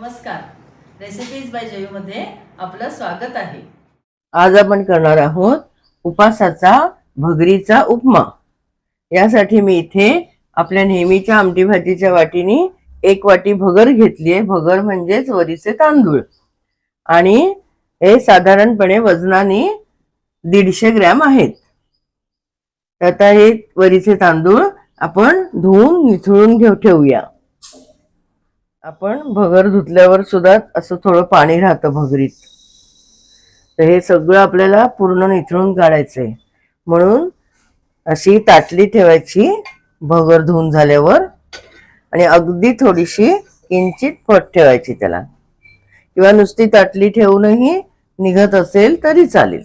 नमस्कार. Recipes bye जयूमध्ये आपलं स्वागत आहे. आज आपण करणार आहोत उपासाचा भगरीचा उपमा. यासाठी मी इथे आपल्या नेहमीच्या आमटी भाजीच्या वाटीने एक वाटी भगर घेतली आहे. भगर म्हणजेच वरीचे तांदूळ. आणि हे साधारणपणे वजनाने दीडशे ग्रॅम आहेत. तर आता हे वरीचे तांदूळ आपण धुवून निथळून घेऊ ठेवूया. आपण भगर धुतल्यावर सुद्धा असं थोडं पाणी राहतं भगरीत. तर हे सगळं आपल्याला पूर्ण निथळून आहे म्हणून अशी ताटली ठेवायची भगर धुवून झाल्यावर आणि अगदी थोडीशी किंचित फट ठेवायची त्याला. किंवा नुसती ताटली ठेवूनही निघत असेल तरी चालेल.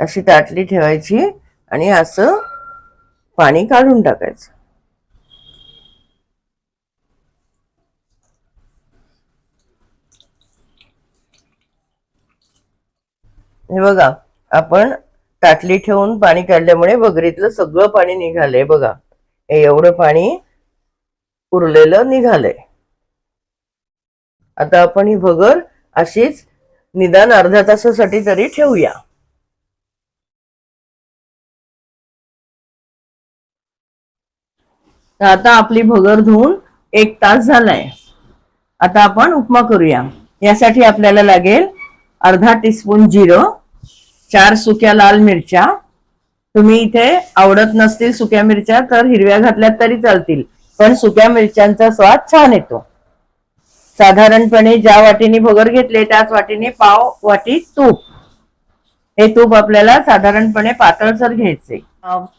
अशी ताटली ठेवायची आणि असं पाणी काढून टाकायचं. हे बघा आपण ताटली ठेवून पाणी काढल्यामुळे बगरीतलं सगळं पाणी निघालंय बघा. हे एवढं पाणी उरलेलं निघालंय. आता आपण ही भगर अशीच निदान अर्ध्या तासासाठी तरी ठेवूया. आता आपली भगर धुवून एक तास झालाय. आता आपण उपमा करूया. यासाठी आपल्याला लागेल अर्धा टीस्पून जिरं चार सुक्या लाल मिरच्या. तुम्ही इथे आवडत नसतील सुक्या मिरच्या तर हिरव्या घातल्यात तरी चालतील. पण सुक्या मिरच्यांचा स्वाद छान येतो. साधारणपणे ज्या वाटीने भगर घेतले त्याच वाटीने पाव वाटी तूप. हे तूप आपल्याला साधारणपणे पातळसर घ्यायचे.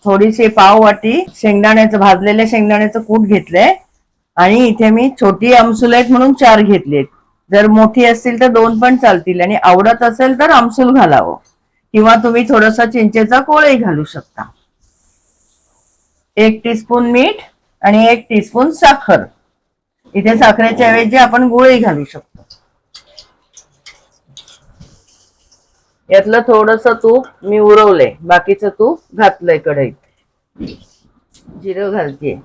थोडीशी पाव वाटी शेंगदाण्याचं भाजलेल्या शेंगदाण्याचं कूट घेतलंय. आणि इथे मी छोटी आमसूल आहेत म्हणून चार घेतलेत. जर मोठी असतील तर दोन पण चालतील आणि आवडत असेल तर आमसूल घालावं. किंवा तुम्ही थोडासा चिंचेचा कोळही घालू शकता. एक टीस्पून मीठ आणि एक टीस्पून साखर. इथे साखरेच्या ऐवजी आपण गुळही घालू शकतो. यातलं थोडस तूप मी उरवलंय बाकीचं तूप घातलंय कढईत. जिरं घालते.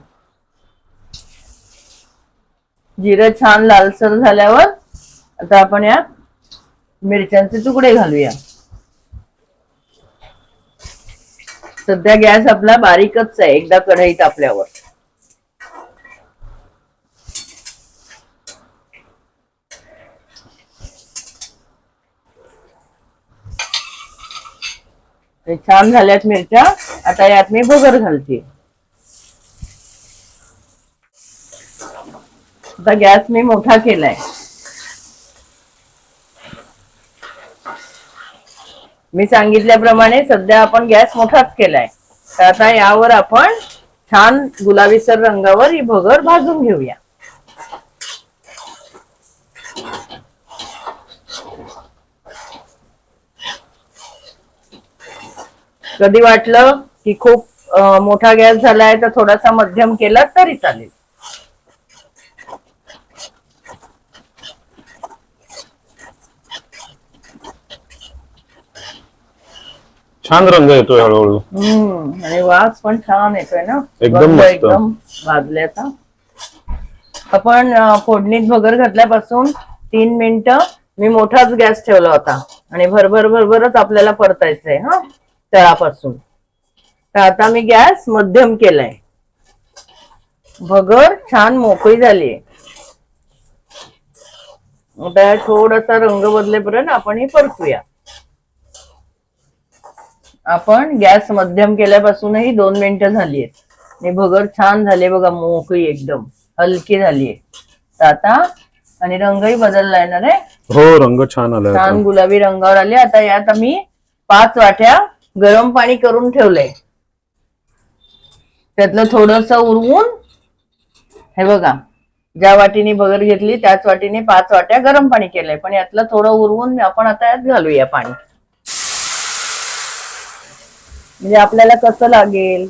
जिरं छान लालसर झाल्यावर आता आपण यात मिरच्यांचे तुकडे घालूया. सध्या गॅस आपला बारीकच आहे एकदा कढईत आपल्यावर. छान झाल्यात मिरच्या आता यात मी भगर घालते. आता गॅस मी मोठा केलाय. मी सांगितल्याप्रमाणे सध्या आपण गॅस मोठाच केलाय. तर आता यावर आपण छान गुलाबीसर रंगावर ही भगर भाजून घेऊया. कधी वाटलं की खूप मोठा गॅस झालाय तर थोडासा मध्यम केला तरी चालेल. छान रंग येतोय हळूहळू. हम्म आणि वास पण छान येतोय ना? एकदम मस्त. एकदम भाजल्याचा. आपण अं, फोडणीत भगर घातल्यापासून तीन मिनिटं मी मोठाच गॅस ठेवला होता. आणि भरभर भरभरच आपल्याला परतायचंय हा? तळापासून. तर आता मी गॅस मध्यम केलाय. भगर छान मोकळी झाली आता थोडासा रंग बदलेपर्यंत आपण ही परतूया. आपण गॅस मध्यम केल्यापासूनही दोन मिनिटं झाली आहेत. आणि भगर छान झाली बघा मोकळी एकदम हलकी झालीये तर आता आणि रंगही बदललाय ना रे? हो रंग छान आलाय छान. गुलाबी रंगावर आले. आता यात आम्ही पाच वाट्या गरम पाणी करून ठेवलंय. त्यातलं थोडस उरवून हे बघा ज्या वाटीने भगर घेतली त्याच वाटीने पाच वाट्या गरम पाणी केलंय. पण यातलं थोडं उरवून आपण आता यात घालूया पाणी. म्हणजे आपल्याला कसं लागेल?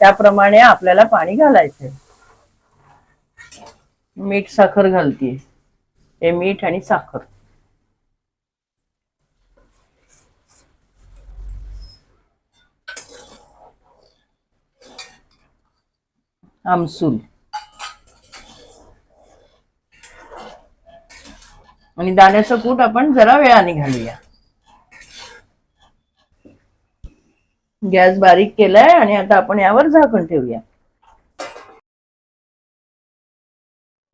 त्याप्रमाणे आपल्याला पाणी घालायचंय. मीठ साखर घालतीये हे मीठ आणि साखर. आमसूल. आणि दाण्याचं कूट आपण जरा वेळाने घालूया. गॅस बारीक केलाय आणि आता आपण यावर झाकण ठेवूया.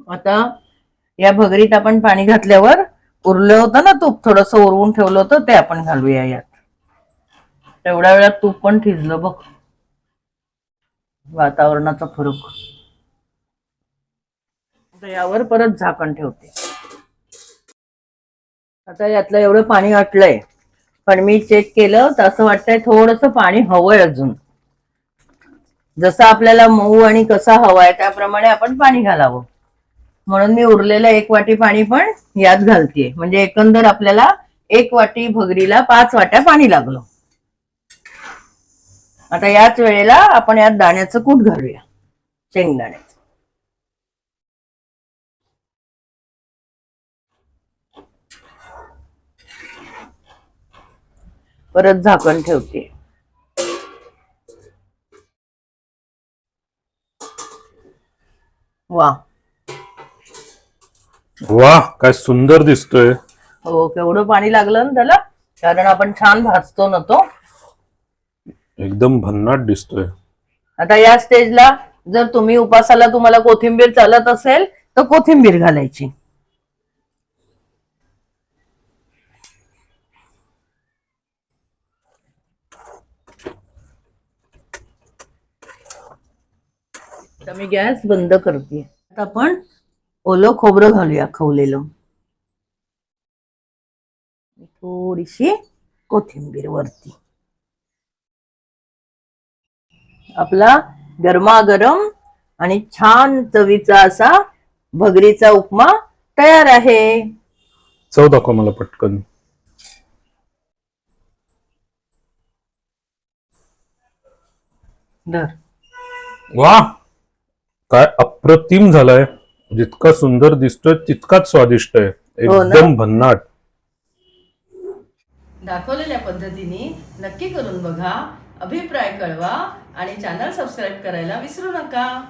आता या भगरीत आपण पाणी घातल्यावर उरलं होतं ना तूप थोडस ओरवून ठेवलं होतं ते आपण घालूया यात. तेवढ्या वेळात तूप पण ठिजलं बघ. वातावरणाचा फरक. यावर परत झाकण ठेवते. आता यातलं एवढं पाणी आटलंय. पण मी चेक केलं तर असं वाटतंय थोडस पाणी हवंय अजून. जसं आपल्याला मऊ आणि कसा हवाय त्याप्रमाणे आपण पाणी घालावं. म्हणून मी उरलेलं एक वाटी पाणी पण यात घालतेय. म्हणजे एकंदर आपल्याला एक वाटी भगरीला पाच वाट्या पाणी लागलं. आता याच वेळेला आपण यात दाण्याचं कूट घालूया. शेंगदाणे. परत झाकण ठेवते. वा. वा काय सुंदर दिसतोय. हो केवढं पाणी लागलं ना त्याला कारण आपण छान भाजतो ना तो. एकदम भन्नाट दिसतोय. आता या स्टेजला जर तुम्ही उपासाला तुम्हाला कोथिंबीर चालत असेल तर कोथिंबीर घालायची. आता मी गॅस बंद करते. आता आपण ओलं खोबरं घालूया खवलेलं. थोडीशी कोथिंबीर वरती. आपला गरमागरम आणि छान चवीचा असा भगरीचा उपमा तयार आहे. चव दाखव मला पटकन. धर. वा! काय अप्रतिम झालाय. जितका सुंदर दिसतोय तितकाच स्वादिष्ट आहे. हो ना? एकदम भन्नाट. दाखवलेल्या पद्धतीने नक्की करून बघा. अभिप्राय कळवा आणि चॅनल सबस्क्राईब करायला विसरू नका.